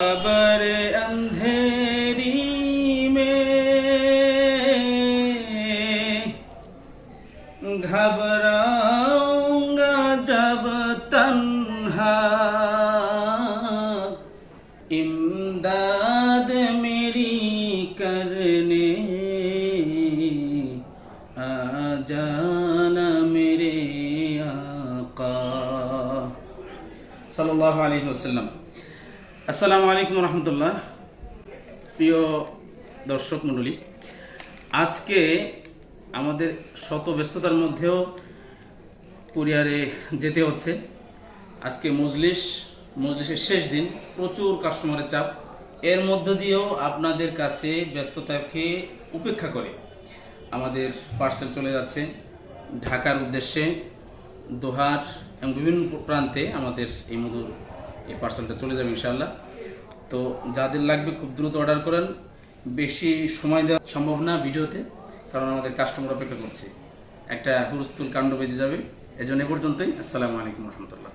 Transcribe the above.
खबर अंधेरी में घबराऊंगा जब तन्हा इमदाद मेरी करने आ जाना मेरे आका सल्लल्लाहु अलैहि वसल्लम আসসালামু আলাইকুম রহমতুল্লাহ। প্রিয় দর্শক মণ্ডলী, আজকে আমাদের শত ব্যস্ততার মধ্যেও কুরিয়ারে যেতে হচ্ছে। আজকে মজলিস, মজলিসের শেষ দিন, প্রচুর কাস্টমারের চাপ। এর মধ্য দিয়েও আপনাদের কাছে ব্যস্ততাকে উপেক্ষা করে আমাদের পার্সেল চলে যাচ্ছে। ঢাকার উদ্দেশ্যে দোহার এবং বিভিন্ন প্রান্তে আমাদের এই মধুর এই পার্সেলটা চলে যাবে ইনশাল্লাহ তো যাদের লাগবে খুব দ্রুত অর্ডার করেন। বেশি সময় দেওয়া সম্ভব না ভিডিওতে, কারণ আমাদের কাস্টমার অপেক্ষা করছে। একটা হুরস্তুল কাণ্ড বেজে যাবে। এজন্য পর্যন্তই। আসসালামু আলাইকুম রহমতুল্লাহ।